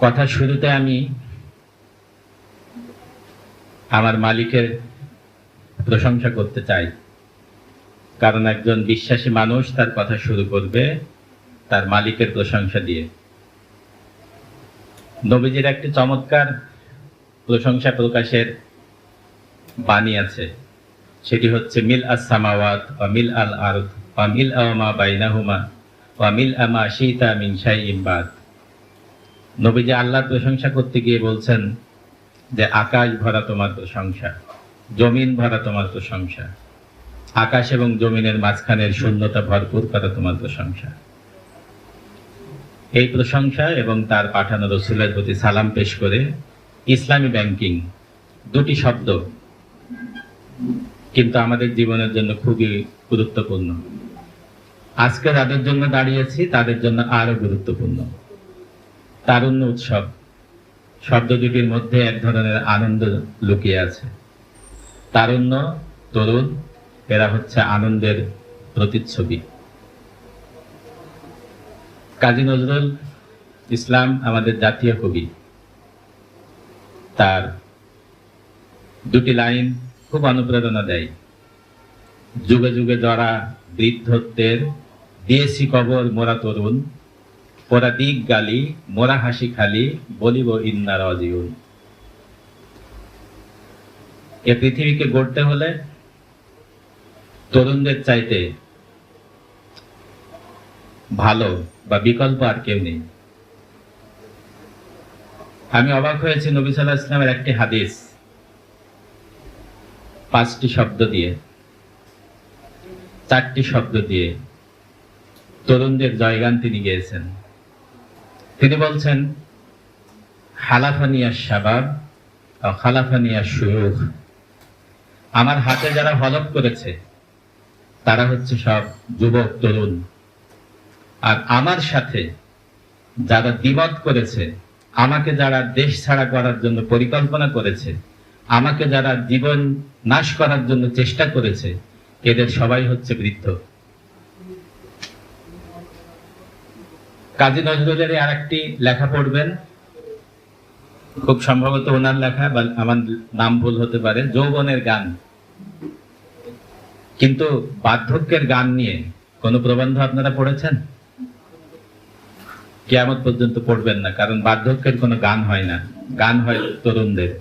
কথা শুরুতে আমি আমার মালিকের প্রশংসা করতে চাই। কারণ একজন বিশ্বাসী মানুষ তার কথা শুরু করবে, তার মালিকের প্রশংসা দিয়ে। নবীজির একটি চমৎকার প্রশংসা প্রকাশের বাণী আছে। সেটি হচ্ছে, মিল আস সামাওয়াত ওয়া মিল আল আরদ ওয়া মিল আমা বাইনাহুমা ওয়া মিল আমা শীতা মিন শাইইন বাদ। নবীজি আল্লাহর প্রশংসা করতে গিয়ে বলছেন যে, আকাশ ভরা তোমার প্রশংসা, জমিন ভরা তোমার প্রশংসা, আকাশ এবং জমিনের মাঝখানের শূন্যতা ভরপুর করা তোমার প্রশংসা। এই প্রশংসা এবং তার পাঠানো রসুলের প্রতি সালাম পেশ করে ইসলামী ব্যাংকিং, দুটি শব্দ কিন্তু আমাদের জীবনের জন্য খুবই গুরুত্বপূর্ণ। আজকে যাদের জন্য দাঁড়িয়েছি, তাদের জন্য আরও গুরুত্বপূর্ণ। তারুণ্য উৎসব। শব্দ দুটির মধ্যে এক ধরনের আনন্দ লুকিয়ে আছে। তারুণ্য, তরুণ, এরা হচ্ছে আনন্দের প্রতিচ্ছবি। কাজী নজরুল ইসলাম আমাদের জাতীয় কবি। তার দুটি লাইন খুব অনুপ্রেরণা দেয়। যুগে যুগে জরা বৃদ্ধত্বের দিয়েছি কবর মোরা তরুণ পোরা দিক গালি, মোরা হাসি খালি, বলিব ইন্নার অজিউন এ পৃথিবীকে গড়তে হলে তরুণদের চাইতে ভালো বা বিকল্প আর কেউ নেই। আমি অবাক হয়েছি নবী সাল্লাহ ইসলামের একটি হাদিস, পাঁচটি শব্দ দিয়ে, চারটি শব্দ দিয়ে তরুণদের জয়গান তিনি গেয়েছেন। তিনি বলছেন হালাফানিয়া শাবাব খালাফানিয়া সুরুখ আমার হাতে যারা হলফ করেছে, তারা হচ্ছে সব যুবক, তরুণ। আর আমার সাথে যারা দ্বিমত করেছে, আমাকে যারা দেশ ছাড়া করার জন্য পরিকল্পনা করেছে, আমাকে যারা জীবন নাশ করার জন্য চেষ্টা করেছে, এদের সবাই হচ্ছে বৃদ্ধ। কাজী নজরুলের আর একটি লেখা পড়বেন। খুব সম্ভবত ওনার লেখা, বা আমার নাম ভুল হতে পারে, যৌবনের গান। কিন্তু বার্ধক্যের গান নিয়ে কোন প্রবন্ধ আপনারা পড়েছেন? কেয়ামত পর্যন্ত পড়বেন না, কারণ বার্ধক্যের কোনো গান হয় না। গান হয় তরুণদের।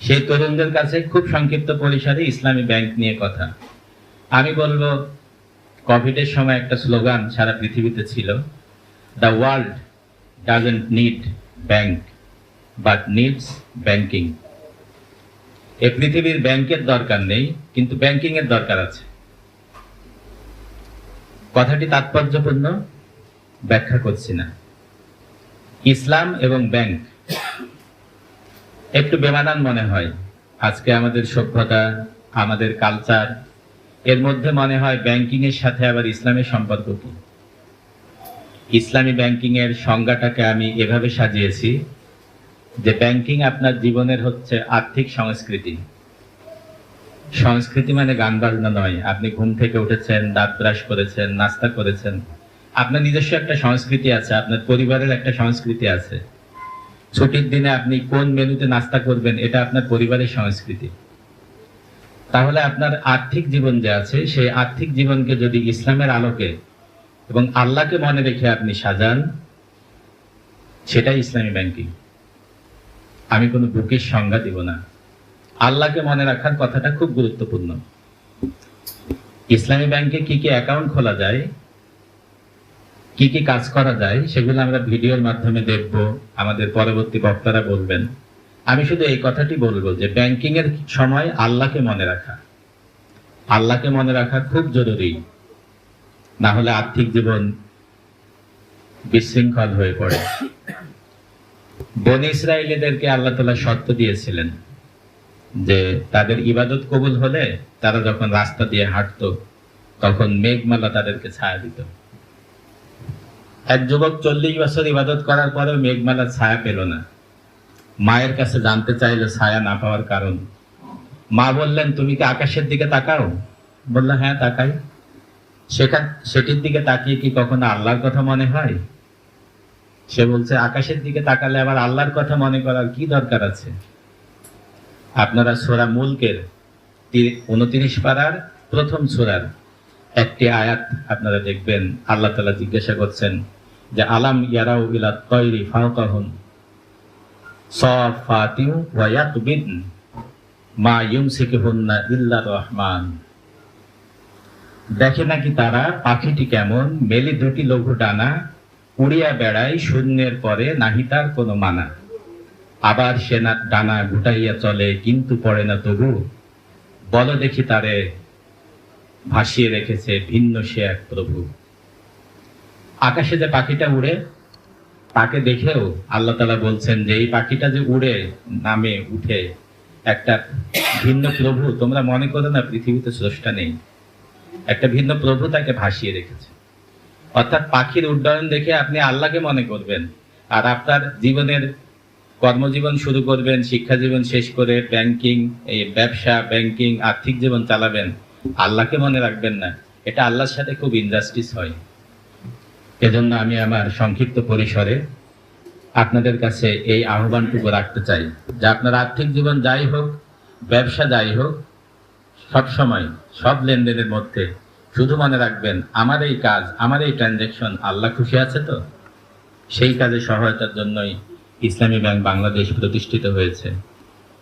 সেই তরুণদের কাছে খুব সংক্ষিপ্ত পরিসরে ইসলামী ব্যাংক নিয়ে কথা। আমি বলব, কোভিডের সময় একটা স্লোগান সারা পৃথিবীতে ছিল the world doesn't need bank but needs banking এ পৃথিবীর ব্যাংকের দরকার নেই, কিন্তু ব্যাংকিং এর দরকার আছে। কথাটি তাৎপর্যপূর্ণ, ব্যাখ্যা করছি না। ইসলাম এবং ব্যাংক একটু বেমানান মনে হয়। আজকে আমাদের সভ্যতা, আমাদের কালচার এর মধ্যে মনে হয় ব্যাংকিং এর সাথে আবার ইসলামের সম্পর্ক কি? ইসলামী ব্যাংকিং এর সংজ্ঞাটাকে আমি এভাবে সাজিয়েছি যে ব্যাংকিং আপনার জীবনের হচ্ছে আর্থিক সংস্কৃতি। সংস্কৃতি মানে গান বাজনা নয়। আপনি ঘুম থেকে উঠেছেন, দাঁত ব্রাশ করেছেন, নাস্তা করেছেন। আপনার নিজস্ব একটা সংস্কৃতি আছে, আপনার পরিবারের একটা সংস্কৃতি আছে। ছুটির দিনে আপনি কোন মেনুতে নাস্তা করবেন, এটা আপনার পরিবারের সংস্কৃতি। তাহলে আপনার আর্থিক জীবন যে আছে, সেই আর্থিক জীবনকে যদি ইসলামের আলোকে এবং আল্লাহকে মনে রেখে আপনি সাজান, সেটাই ইসলামী ব্যাংকিং। আমি কোনো বুকের সংজ্ঞা দিব না। আল্লাহকে মনে রাখার কথাটা খুব গুরুত্বপূর্ণ। ইসলামী ব্যাংকে কি কি অ্যাকাউন্ট খোলা যায়, কি কি কাজ করা যায়, সেগুলো আমরা ভিডিওর মাধ্যমে দেখব, আমাদের পরবর্তী বক্তারা বলবেন। আমি শুধু এই কথাটি বলব যে ব্যাংকিং এর সময় আল্লাহকে মনে রাখা। আল্লাহকে মনে রাখা খুব জরুরি। না হলে আর্থিক জীবন বিশৃঙ্খল হয়ে পড়ে। বন ইসরায়েলিদেরকে আল্লাহ তালা শর্ত দিয়েছিলেন যে তাদের ইবাদত কবুল হলে তারা যখন রাস্তা দিয়ে হাঁটতো, তখন মেঘমালা তাদেরকে ছায়া দিত। এক যুবক চল্লিশ বছর ইবাদত করার পরেও মেঘমালার ছায়া পেল না। মায়ের কাছে জানতে চাইলো ছায়া না পাওয়ার কারণ। মা বললেন, তুমি কি আকাশের দিকে তাকাও? বলল হ্যাঁ তাকাই। সেখান সেটির দিকে তাকিয়ে কি কখনো আল্লাহর কথা মনে হয়? সে বলছে, আকাশের দিকে তাকালে আবার আল্লাহর কথা মনে করার কি দরকার আছে? আপনারা সোরা মুলকের উনত্রিশ পাড়ার প্রথম সোরার একটি আয়াত আপনারা দেখবেন, আল্লাহ তালা জিজ্ঞাসা করছেন যে, আলাম ইয়ারাউ ইলা তৈরি ফাউকাহুন সফাতিউ ওয়া ইয়াকবিন মা ইউমসিকুহুন্না ইল্লা রহমান। দেখে নাকি তারা পাখিটি কেমন? মেলি দুটি লঘু ডানা, উড়িয়া বেড়ায় শূন্যের পরে নাহি তার কোনো মানা। আবার সে না ডানা গুটাইয়া চলে, কিন্তু পড়ে না তবু। বল দেখি তারে, ভাসিয়ে রেখেছে ভিন্ন সে এক প্রভু। আকাশে যে পাখিটা উড়ে, তাকে দেখেও আল্লাহ তালা বলছেন যে, এই পাখিটা যে উড়ে, নামে উঠে একটা ভিন্ন প্রভু। তোমরা মনে করো না, পৃথিবীতে স্রষ্টা নেই। একটা ভিন্ন প্রভু তাকে ভাসিয়ে রেখেছে। অর্থাৎ পাখির উড্ডয়ন দেখে আপনি আল্লাহকে মনে করবেন, আর আপনার জীবনের কর্মজীবন শুরু করবেন, শিক্ষা জীবন শেষ করে ব্যাংকিং, এই ব্যবসা, ব্যাংকিং, আর্থিক জীবন চালাবেন, আল্লাহকে মনে রাখবেন না। এটা আল্লাহর সাথে খুব ইনজাস্টিস হয়। এজন্য আমি আমার সংক্ষিপ্ত পরিসরে আপনাদের কাছে এই আহ্বানটুকু রাখতে চাই, যে আপনার আর্থিক জীবন যাই হোক, ব্যবসা যাই হোক সব সময় সব লেনদেনের মধ্যে শুধু মনে রাখবেন, আমার এই কাজ, আমার এই ট্রানজেকশন আল্লাহ খুশি আছে তো? সেই কাজে সহায়তার জন্যই ইসলামী ব্যাংক বাংলাদেশ প্রতিষ্ঠিত হয়েছে।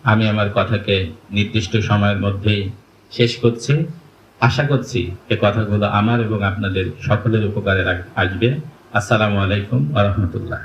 আমি আমার কথাকে নির্দিষ্ট সময়ের মধ্যেই শেষ করছি। আশা করছি এ কথাগুলো আমার এবং আপনাদের সকলের উপকারে আসবে। আসসালামু আলাইকুম আ রহমতুল্লাহ।